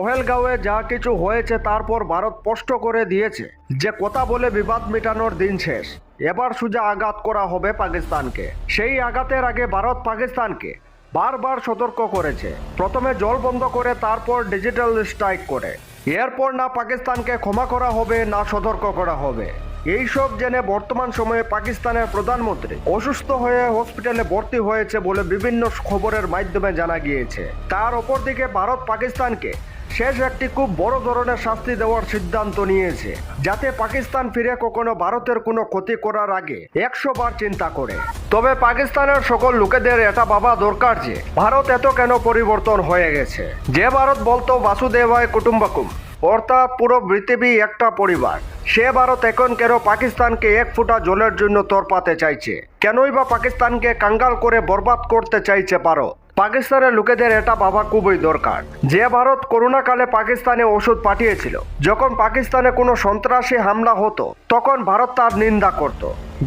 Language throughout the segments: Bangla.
পহেলগাঁওয়ে যা কিছু হয়েছে তারপর ভারত স্পষ্ট করে দিয়েছে যে কথা বলে বিবাদ মেটানোর দিন শেষ। এবার সোজা আঘাত করা হবে পাকিস্তানকে। সেই আঘাতের আগে ভারত পাকিস্তানকে বারবার সতর্ক করেছে। প্রথমে জল বন্ধ করে তারপর ডিজিটাল স্ট্রাইক করে। এরপর না পাকিস্তানকে ক্ষমা করা হবে, না সতর্ক করা হবে। এইসব জেনে বর্তমান সময়ে পাকিস্তানের প্রধানমন্ত্রী অসুস্থ হয়ে হসপিটালে ভর্তি হয়েছে বলে বিভিন্ন খবরের মাধ্যমে জানা গিয়েছে। তার অপর দিকে ভারত পাকিস্তানকে শেষ একটি খুব বড় ধরনের শাস্তি দেওয়ার সিদ্ধান্ত নিয়েছে, যাতে পাকিস্তান ফিরে কখনো ভারতের কোনো ক্ষতি করার আগে একশো বার চিন্তা করে। তবে পাকিস্তানের সকল লোকেদের এটা ভাবা দরকার যে, ভারত এত কেন পরিবর্তন হয়ে গেছে? যে ভারত বলতো বাসুদেব বাসুদেবায় কুটুম্বাকুম অর্থাৎ পুরো পৃথিবী একটা পরিবার। সে ভারত এখন কেন পাকিস্তানকে এক ফুটা জলের জন্য তরপাতে চাইছে? কেনই বা পাকিস্তানকে কাঙ্গাল করে বরবাদ করতে চাইছে ভারত? পাকিস্তানের লোকেদের এটা ভাবা খুবই দরকার। যে ভারত করোনাকালে পাকিস্তানে ওষুধ পাঠিয়েছিল, যখন পাকিস্তানে কোনো সন্ত্রাসী হামলা হতো, তখন ভারত তার নিন্দা করত।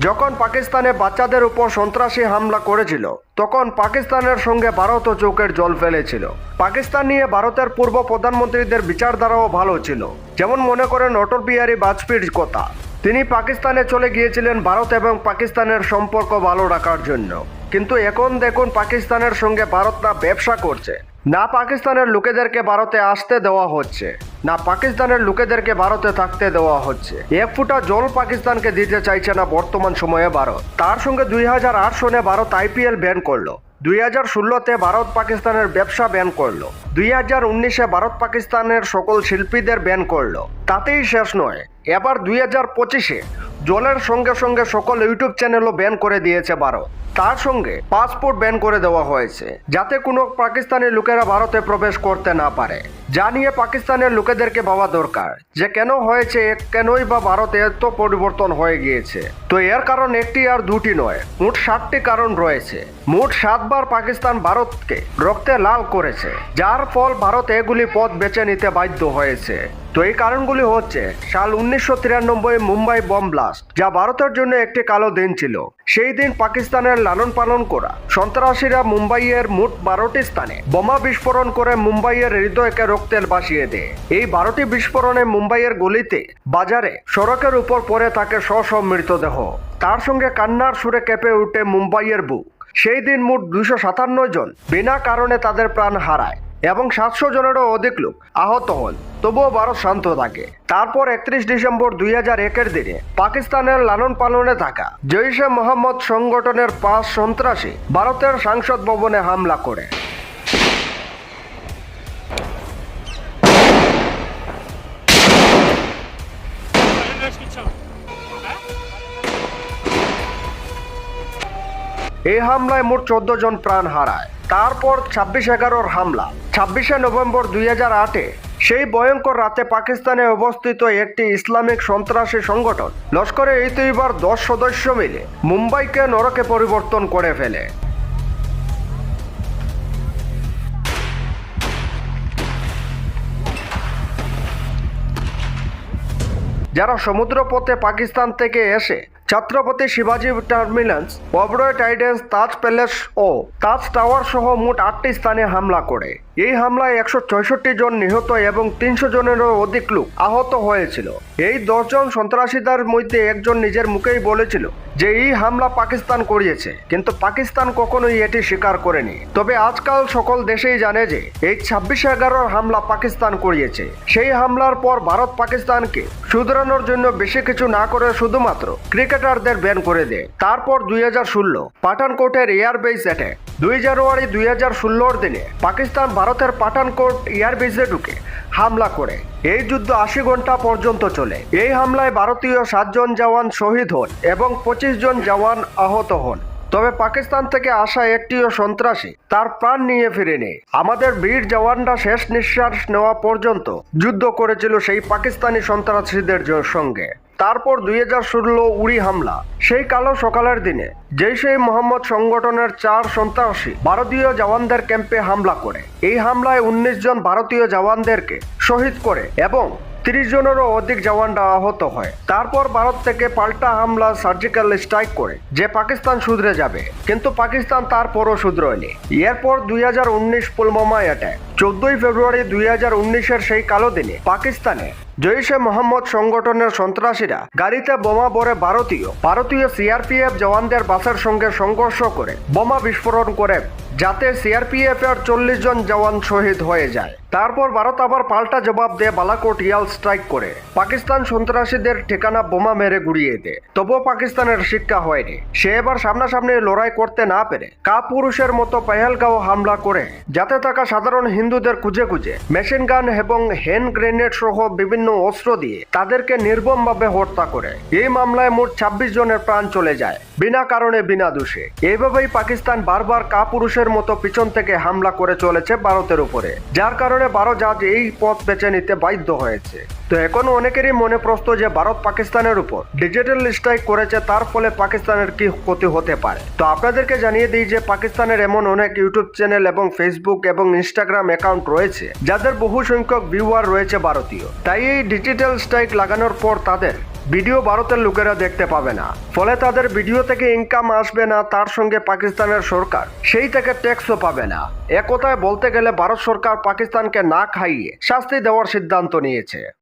যখন পাকিস্তানে বাচ্চাদের উপর সন্ত্রাসী হামলা করেছিল, তখন পাকিস্তানের সঙ্গে ভারত ও চোখের জল ফেলেছিল। পাকিস্তান নিয়ে ভারতের পূর্ব প্রধানমন্ত্রীদের বিচারধারাও ভালো ছিল। যেমন মনে করেন অটল বিহারী বাজপেয়ীর কথা। তিনি পাকিস্তানে চলে গিয়েছিলেন ভারত এবং পাকিস্তানের সম্পর্ক ভালো রাখার জন্য। কিন্তু এখন দেখুন পাকিস্তানের সঙ্গে ভারত না ব্যবসা করছে, না পাকিস্তানের লোকেদেরকে ভারতে আসতে দেওয়া হচ্ছে, না পাকিস্তানের লোকেদেরকে ভারতে থাকতে দেওয়া হচ্ছে। এক ফুটা জল পাকিস্তানকে দিতে চাইছে না বর্তমান সময়ে ভারত। তার সঙ্গে দুই হাজার আট সনে ভারত আইপিএল ব্যান করল, দুই হাজার ষোলোতে ভারত পাকিস্তানের ব্যবসা ব্যান করল, দুই হাজার উনিশে ভারত পাকিস্তানের সকল শিল্পীদের ব্যান করল। তাতেই শেষ নয়, এবার দুই হাজার পঁচিশে জলের সঙ্গে সঙ্গে সকল ইউটিউব চ্যানেলও ব্যান করে দিয়েছে ভারত। তার সঙ্গে পাসপোর্ট ব্যান করে দেওয়া হয়েছে, যাতে কোনো পাকিস্তানের লোকেরা ভারতে প্রবেশ করতে না পারে। যা নিয়ে পাকিস্তানের লোকেদেরকে ভাবা দরকার যে কেন হয়েছে, কেনই বা ভারতে এত পরিবর্তন হয়ে গিয়েছে। তো এর কারণ একটি আর দুটি নয়, মোট সাতটি কারণ রয়েছে। মোট সাতবার পাকিস্তান ভারতকে রক্তে লাল করেছে, যার ফল ভারত এগুলি পথ বেছে নিতে বাধ্য হয়েছে। তো এই কারণগুলি হচ্ছে, সাল উনিশশো তিরানব্বই মুম্বাই বম ব্লাস্ট, যা ভারতের জন্য একটি কালো দিন ছিল। সেই দিন পাকিস্তানের লালন পালন করা। সন্ত্রাসীরা মুম্বাইয়ের মোট বারোটি স্থানে বোমা বিস্ফোরণ করে মুম্বাইয়ের হৃদয়কে রক্তের বাসিয়ে দেয়। এই বারোটি বিস্ফোরণে মুম্বাইয়ের গলিতে, বাজারে, সড়কের উপর পড়ে থাকে শ মৃতদেহ তার সঙ্গে কান্নার সুরে কেঁপে উঠে মুম্বাইয়ের বুক। সেই দিন মোট দুশো সাতান্ন জন বিনা কারণে তাদের প্রাণ হারায় এবং সাতশো জনেরও অধিক লোক আহত হন। তবুও ভারত শান্ত থাকে। তারপর একত্রিশ ডিসেম্বর দুই হাজার একের দিনে পাকিস্তানের লালন পালনে থাকা জৈশে মোহাম্মদ সংগঠনের পাঁচ সন্ত্রাসী ভারতের সাংসদ ভবনে হামলা করে। এই হামলায় মোট চোদ্দ জন প্রাণ হারায়। তারপর ছাব্বিশ এগারোর হামলা। ছাব্বিশে নভেম্বর দুই হাজার আটে সেই ভয়ঙ্কর রাতে পাকিস্তানে অবস্থিত একটি ইসলামিক সন্ত্রাসী সংগঠন লস্করে এই তৈবার দশ সদস্য মিলে মুম্বাইকে নরকে পরিবর্তন করে ফেলে। যারা সমুদ্রপথে পাকিস্তান থেকে এসে ছাত্রপতি শিবাজি terminus Oberoi Tridents Taj palace ও তাজ টাওয়ার সহ মোট আটটি স্থানে হামলা করে। এই হামলায় একশো চৌষট্টি জন নিহত এবং তিনশো জনেরও অধিক লোক আহত হয়েছিল। এই দশজন সন্ত্রাসীদের মধ্যে একজন নিজের মুখেই বলেছিল যে এই হামলা পাকিস্তান করিয়েছে, কিন্তু পাকিস্তান কখনোই এটি স্বীকার করেনি। তবে আজকাল সকল দেশেই জানে যে এই ছাব্বিশে এগারোর হামলা পাকিস্তান করিয়েছে। সেই হামলার পর ভারত পাকিস্তানকে শুধরানোর জন্য বেশি কিছু না করে শুধুমাত্র ক্রিকেটারদের ব্যান করে দেয়। তারপর দুই হাজার ষোলো পাঠানকোটের এয়ারবেস অ্যাটাক, দুই জানুয়ারি দুই হাজার ষোলোর দিনে পাকিস্তান ভারতের পাঠানকোট এয়ারবেসে ঢুকে হামলা করে। এই যুদ্ধ আশি ঘণ্টা পর্যন্ত চলে। এই হামলায় ভারতীয় সাতজন জওয়ান শহীদ হন এবং পঁচিশ জন জওয়ান আহত হন। তবে পাকিস্তান থেকে আসা একটিও সন্ত্রাসী তার প্রাণ নিয়ে ফিরেনি। আমাদের বীর জওয়ানরা শেষ নিঃশ্বাস নেওয়া পর্যন্ত যুদ্ধ করেছিল সেই পাকিস্তানি সন্ত্রাসীদের সঙ্গে। তারপর দুই হাজার ষোলো উড়ি হামলা। সেই কালো সকালের দিনে জৈশে মোহাম্মদ সংগঠনের চার সন্ত্রাসী ভারতীয় জওয়ানদের ক্যাম্পে হামলা করে। এই হামলায় উনিশ জন ভারতীয় জওয়ানদেরকে শহীদ করে এবং তিরিশ জনেরও অধিক জওয়ানরা আহত হয়। তারপর ভারত থেকে পাল্টা হামলা, সার্জিক্যাল স্ট্রাইক করে যে পাকিস্তান শুধরে যাবে। কিন্তু পাকিস্তান তারপরও শুধরোয়নি। এরপর দুই হাজার উনিশ পুলওয়ামা অ্যাটাক চোদ্দই ফেব্রুয়ারি দুই হাজার উনিশের সেই কালো দিনে পাকিস্তানে জৈশে মোহাম্মদ সংগঠনের সন্ত্রাসীরা গাড়িতে বোমা ভরে ভারতীয় ভারতীয় সিআরপিএফ জওয়ানদের বাসের সঙ্গে সংঘর্ষ করে, বোমা বিস্ফোরণ করে যাতে সিআরপিএফ এর চল্লিশ জন জওয়ান শহীদ হয়ে যায়। তারপর ভারত আবার পাল্টা জবাব দেয় বালাকোট ইয়াল স্ট্রাইক করে। পাকিস্তান সন্ত্রাসীদের ঠিকানা বোমা মেরে গুড়িয়ে দেয়। তবুও পাকিস্তানের শিক্ষা হয়নি। সে এবার সামনাসামনি লড়াই করতে না পেরে কাপুরুষের মতো পেহেলগাঁও হামলা করে। যাতে থাকা সাধারণ হিন্দুদের খুঁজে খুঁজে। মেশিন গান এবং হ্যান্ড গ্রেনেড সহ বিভিন্ন অস্ত্র দিয়ে তাদেরকে নির্মমভাবে হত্যা করে। এই মামলায় মোট ছাব্বিশ জনের প্রাণ চলে যায়। বিনা কারণে, বিনা দোষে। এইভাবেই পাকিস্তান বারবার কাপুরুষের মতো পিছন থেকে হামলা করে চলেছে ভারতের উপরে। যার কারণে ভারত আজ এই পথ বেছে নিতে বাধ্য হয়েছে। তো এখন অনেকেরই মনে প্রশ্ন যে ভারত পাকিস্তানের উপর ডিজিটাল স্ট্রাইক করেছে, তার ফলে পাকিস্তানের কি ক্ষতি হতে পারে? তো আপনাদেরকে জানিয়ে দিই যে পাকিস্তানের এমন অনেক ইউটিউব চ্যানেল এবং ফেসবুক এবং ইনস্টাগ্রাম অ্যাকাউন্ট রয়েছে, যাদের বহু সংখ্যক ভিউয়ার রয়েছে ভারতীয়। তাই এই ডিজিটাল স্ট্রাইক লাগানোর পর তাদের ভিডিও ভারতের লোকেরা দেখতে পাবে না। ফলে তাদের ভিডিও থেকে ইনকাম আসবে না, তার সঙ্গে পাকিস্তানের সরকার। সেই থেকে ট্যাক্সও পাবে না। একথায় বলতে গেলে ভারত সরকার পাকিস্তানকে না খাইয়ে শাস্তি দেওয়ার সিদ্ধান্ত নিয়েছে।